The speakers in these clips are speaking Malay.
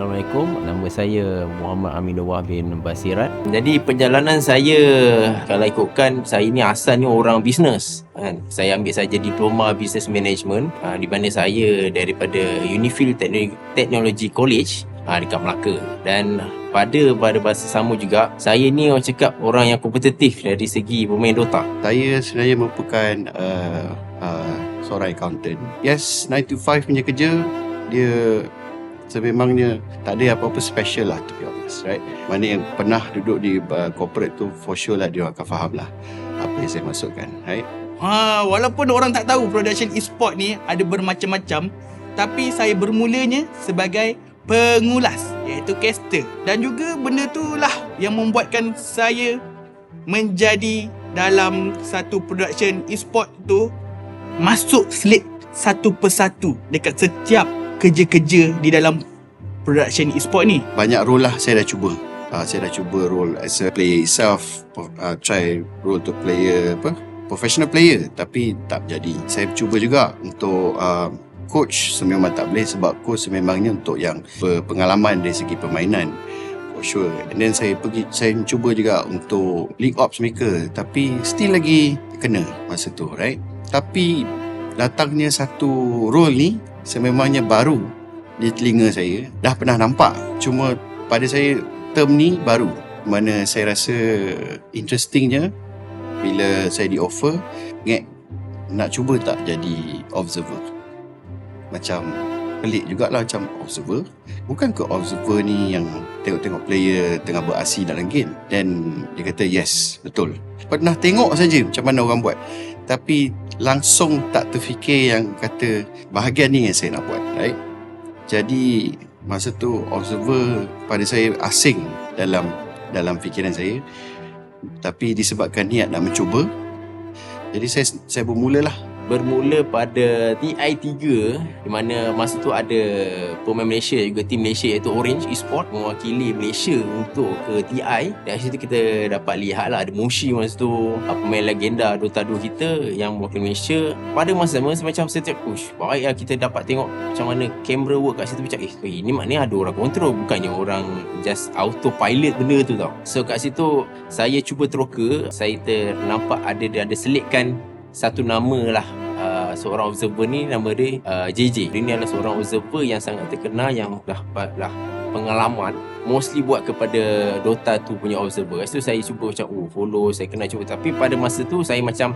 Assalamualaikum. Nama saya Muhammad Aminullah bin Basirat. Jadi perjalanan saya kalau ikutkan saya ni asal ni orang bisnes. Kan? Saya ambil saja diploma business management uh, di mana saya daripada Unifield Technology College uh, dekat Melaka. Dan pada pada bahasa sama juga saya ni orang cakap orang yang kompetitif dari segi pemain Dota. Saya sebenarnya merupakan uh, uh, seorang accountant. Yes, 9 to 5 punya kerja dia sememangnya tak ada apa-apa special lah to be honest, right? Mana yang pernah duduk di uh, corporate tu for sure lah dia akan faham lah apa yang saya masukkan, right? Ha, walaupun orang tak tahu production e-sport ni ada bermacam-macam, tapi saya bermulanya sebagai pengulas iaitu caster dan juga benda tu lah yang membuatkan saya menjadi dalam satu production e-sport tu masuk slip satu persatu dekat setiap kerja-kerja di dalam production e-sport ni. Banyak role lah saya dah cuba. Uh, saya dah cuba role as a player itself, uh, try role to player apa professional player tapi tak jadi. Saya cuba juga untuk uh, coach sememang tak boleh sebab coach sememangnya untuk yang berpengalaman dari segi permainan for sure. And then saya pergi saya cuba juga untuk league ops maker tapi still lagi kena masa tu, right? Tapi datangnya satu role ni sememangnya baru di telinga saya. Dah pernah nampak. Cuma pada saya term ni baru. Mana saya rasa interestingnya bila saya di offer ngek nak cuba tak jadi observer? Macam pelik jugalah macam observer. Bukan ke observer ni yang tengok-tengok player tengah beraksi dalam game? Dan dia kata yes betul. Pernah tengok saja macam mana orang buat. Tapi langsung tak terfikir yang kata bahagian ni yang saya nak buat right? Jadi masa tu observer pada saya asing dalam dalam fikiran saya tapi disebabkan niat nak mencuba. Jadi saya saya bermulalah bermula pada TI3 di mana masa tu ada pemain Malaysia juga tim Malaysia iaitu Orange Esport mewakili Malaysia untuk ke TI dan situ kita dapat lihat lah ada Mushi masa tu pemain legenda Dota 2 kita yang mewakili Malaysia pada masa sama semacam setiap push. Baik lah kita dapat tengok macam mana camera work kat situ macam eh, eh ni maknanya ada orang kontrol bukannya orang just autopilot benda tu tau. So kat situ saya cuba teroka saya ternampak ada ada selitkan satu nama lah uh, seorang observer ni nama dia uh, JJ. Dia ni adalah seorang observer yang sangat terkenal yang dah lah pengalaman mostly buat kepada Dota tu punya observer. Lepas tu saya cuba macam oh follow, saya kena cuba tapi pada masa tu saya macam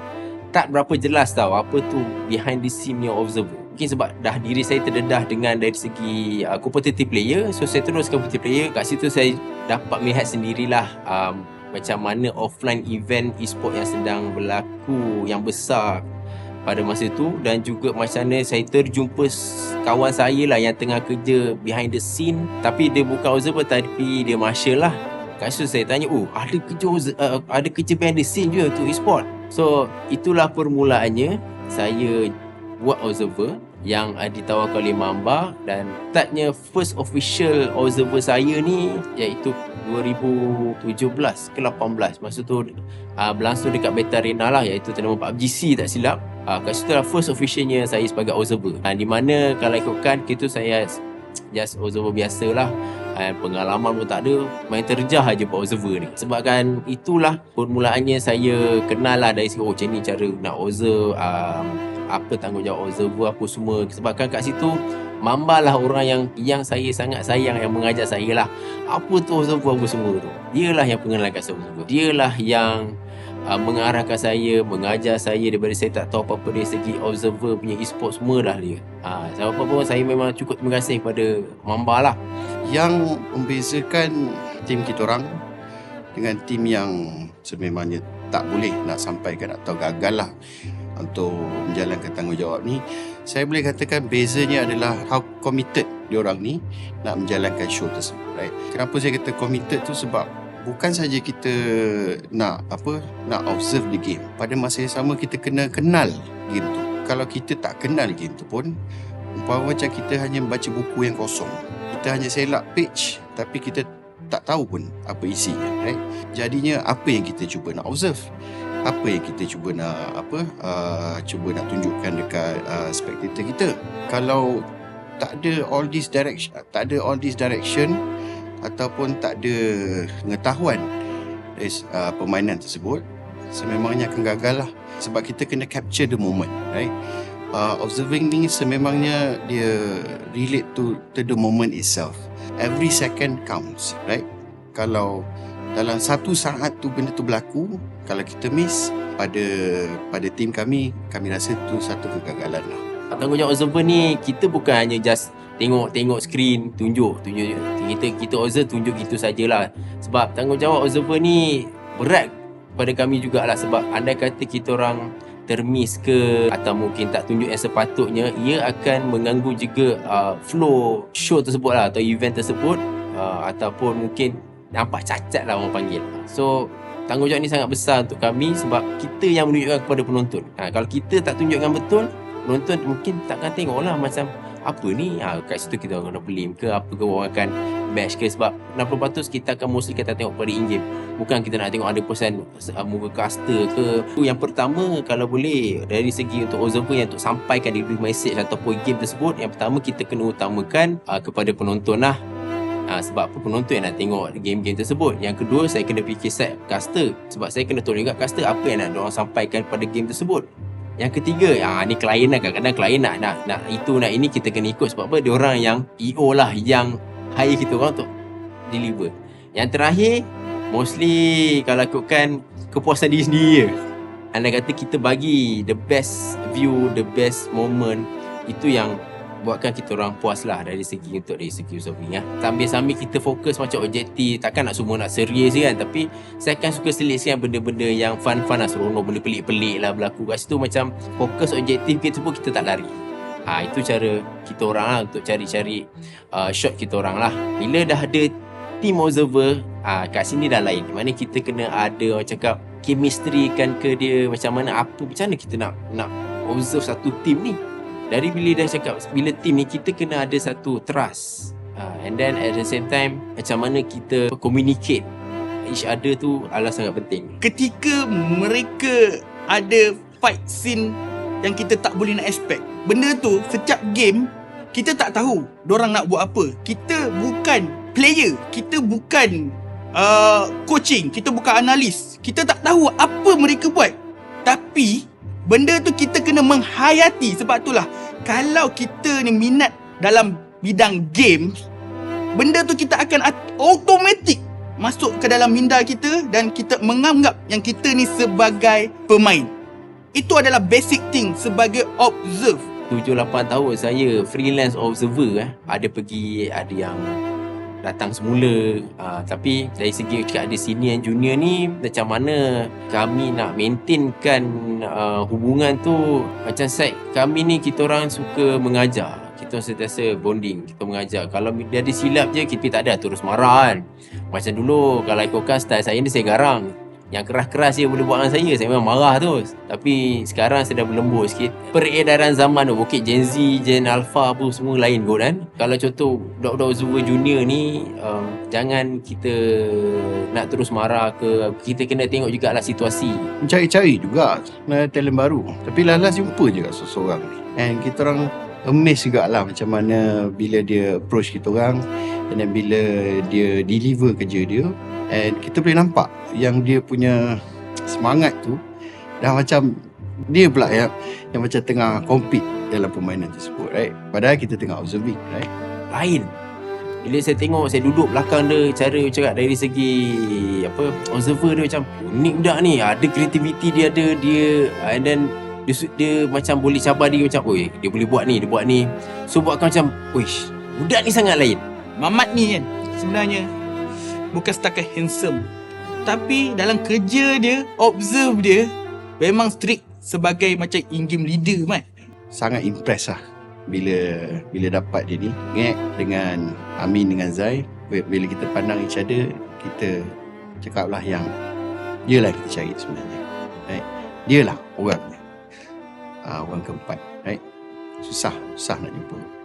tak berapa jelas tau apa tu behind the scene punya observer. Mungkin sebab dah diri saya terdedah dengan dari segi uh, competitive player so saya terus competitive player kat situ saya dapat melihat sendirilah um, macam mana offline event e-sport yang sedang berlaku yang besar pada masa itu dan juga macam mana saya terjumpa kawan saya lah yang tengah kerja behind the scene. Tapi dia bukan observer tapi dia marshal lah. Kat situ saya tanya oh ada kerja uh, ada kerja behind the scene juga tu e-sport so itulah permulaannya saya buat observer yang uh, ditawarkan oleh Mamba dan startnya first official observer saya ni iaitu 2017 ke 18 masa tu uh, berlangsung dekat beta arena lah iaitu ternama PUBG tak silap uh, kat situ lah first officialnya saya sebagai observer. Uh, di mana kalau ikutkan kita saya just observer biasa lah. Uh, pengalaman pun tak ada. Main terjah aja buat observer ni. Sebabkan itulah permulaannya saya kenal lah dari segi oh macam ni cara nak observe um, apa tanggungjawab observer apa semua. Sebabkan kat situ Mamba lah orang yang yang saya sangat sayang yang mengajar saya lah. Apa tu observer apa semua tu? Dialah yang pengenalan kat observer. Dialah yang uh, mengarahkan saya mengajar saya daripada saya tak tahu apa-apa dari segi observer punya e-sport semua dah dia ha, sebab apa pun saya memang cukup terima kasih kepada Mamba lah. Yang membezakan tim kita orang dengan tim yang sememangnya tak boleh nak sampaikan atau gagal lah untuk menjalankan tanggungjawab ni saya boleh katakan bezanya adalah how committed diorang ni nak menjalankan show tersebut right? Kenapa saya kata committed tu? Sebab bukan saja kita nak apa nak observe the game. Pada masa yang sama kita kena kenal game tu. Kalau kita tak kenal game tu pun umpama macam kita hanya membaca buku yang kosong. Kita hanya selak page tapi kita tak tahu pun apa isinya right? Jadinya apa yang kita cuba nak observe? Apa yang kita cuba nak apa uh, cuba nak tunjukkan dekat uh, spectator kita? Kalau tak ada all this direction tak ada all this direction ataupun tak ada pengetahuan dari uh, permainan tersebut sememangnya akan gagal lah. Sebab kita kena capture the moment right? Uh, observing ni sememangnya dia relate to, to the moment itself. Every second counts right? Kalau dalam satu saat tu benda tu berlaku kalau kita miss pada pada tim kami kami rasa tu satu kegagalan lah Tanggungjawab observer ni kita bukan hanya just tengok tengok skrin tunjuk tunjuk kita kita observe tunjuk gitu sajalah. Sebab tanggungjawab observer ni berat pada kami jugalah. Sebab andai kata kita orang termiss ke atau mungkin tak tunjuk yang sepatutnya ia akan mengganggu juga uh, flow show tersebut lah atau event tersebut. Uh, ataupun mungkin nampak cacat lah orang panggil. So tanggungjawab ni sangat besar untuk kami sebab kita yang menunjukkan kepada penonton. Ha, kalau kita tak tunjukkan betul penonton mungkin takkan tengok lah macam apa ni? Ha, kat situ kita kena pelim ke? Apa ke? Orang akan match ke? Sebab 60% kita akan mostly kita tengok pada in game bukan kita nak tengok ada pesan uh, muka caster ke. Tu yang pertama kalau boleh dari segi untuk observer yang untuk sampaikan delivery message ataupun game tersebut yang pertama kita kena utamakan uh, kepada penonton lah. Ha, sebab apa? Penonton yang nak tengok game-game tersebut. Yang kedua saya kena fikir set caster. Sebab saya kena tahu juga caster apa yang nak diorang sampaikan pada game tersebut yang ketiga, ah ni klien lah kadang-kadang klien nak, nak nak itu nak ini kita kena ikut sebab apa dia orang yang EO lah yang hire kita orang untuk deliver. Yang terakhir, mostly kalau ikutkan kepuasan diri sendiri je. Anda kata kita bagi the best view, the best moment itu yang buatkan kita orang puas lah dari segi untuk dari segi solving ya. Sambil-sambil kita fokus macam objektif, takkan nak semua nak serius kan tapi saya akan suka selitkan benda-benda yang fun-fun lah seronok, benda pelik-pelik lah berlaku kat situ macam fokus objektif kita pun kita tak lari. Ha, itu cara kita orang lah untuk cari-cari uh, shot kita orang lah. Bila dah ada team observer, ha, kat sini dah lain. Mana kita kena ada orang cakap chemistry kan ke dia macam mana apa macam mana kita nak nak observe satu team ni dari bila dah cakap bila team ni kita kena ada satu trust uh, and then at the same time macam mana kita communicate each other tu adalah sangat penting ketika mereka ada fight scene yang kita tak boleh nak expect. Benda tu setiap game kita tak tahu orang nak buat apa. Kita bukan player, kita bukan uh, coaching, kita bukan analis. Kita tak tahu apa mereka buat. Tapi benda tu kita kena menghayati sebab itulah kalau kita ni minat dalam bidang games benda tu kita akan automatik masuk ke dalam minda kita dan kita menganggap yang kita ni sebagai pemain. Itu adalah basic thing sebagai observe. 7-8 tahun saya freelance observer eh. Ada pergi, ada yang datang semula. Uh, Tapi dari segi ada senior dan junior ni Macam mana kami nak maintainkan uh, hubungan tu? Macam saya, kami ni kita orang suka mengajar. Kita sentiasa bonding kita mengajar. Kalau dia ada silap je kita tak ada terus marah kan. Macam dulu kalau ikutkan style saya ni saya garang yang keras-keras dia boleh buat dengan saya. Saya memang marah tu. Tapi sekarang saya dah berlembut sikit. Peredaran zaman tu Bukit Gen Z, Gen Alpha apa semua lain kot kan. Kalau contoh Dok-dok Zuba Junior ni um, Jangan kita Nak terus marah ke. Kita kena tengok jugalah situasi. Mencari-cari juga sebenarnya talent baru. Tapi last-last jumpa je kat seseorang ni. And kita orang amazed jugalah macam mana bila dia approach kita orang. And then bila dia deliver kerja dia and kita boleh nampak yang dia punya semangat tu dah macam dia pula yang, yang macam tengah compete dalam permainan tersebut right? Padahal kita tengah observing right? Lain. Bila saya tengok saya duduk belakang dia cara cakap dari segi apa observer dia macam unik budak ni. Ada kreativiti dia ada dia and then dia, dia macam boleh cabar diri macam oi dia boleh buat ni dia buat ni. So buatkan macam wish budak ni sangat lain. Mamat ni kan sebenarnya bukan setakat handsome tapi dalam kerja dia, observe dia memang strict sebagai macam in-game leader mat. sangat impress lah bila bila dapat dia ni Ngek dengan Amin dengan Zai bila kita pandang each other kita cakap lah yang dia lah kita cari sebenarnya right? dia lah orang uh, orang keempat right? susah susah nak jumpa